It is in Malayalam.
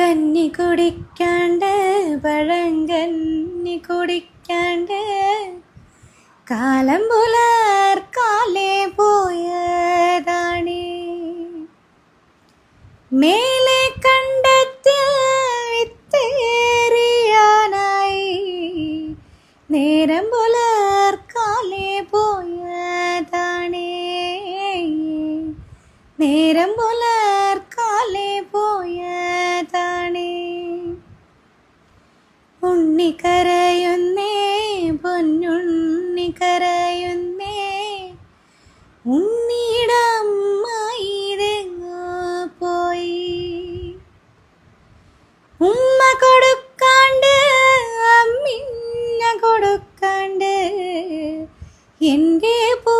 കന്നി കുടിക്കാണ്ട് പഴങ്കന്നി കുടിക്കാണ്ട്. കാലം പുലർക്കാലേ പോയതാണ്. മേലെ കണ്ടെത്തിയ നേരം പുലർക്കാലേ പോയതാണ്. നേരം പുലർക്കാലേ ഉണ്ണിക്കരയുന്നേ പൊന്നുണ്ണിക്കരയുന്നേ. ഉണ്ണിയിടമ്മയിരങ്ങോ പോയി. ഉമ്മ കൊടുക്കാണ്ട് അമ്മിഞ്ഞ കൊടുക്കാണ്ട് എന്റെ പോ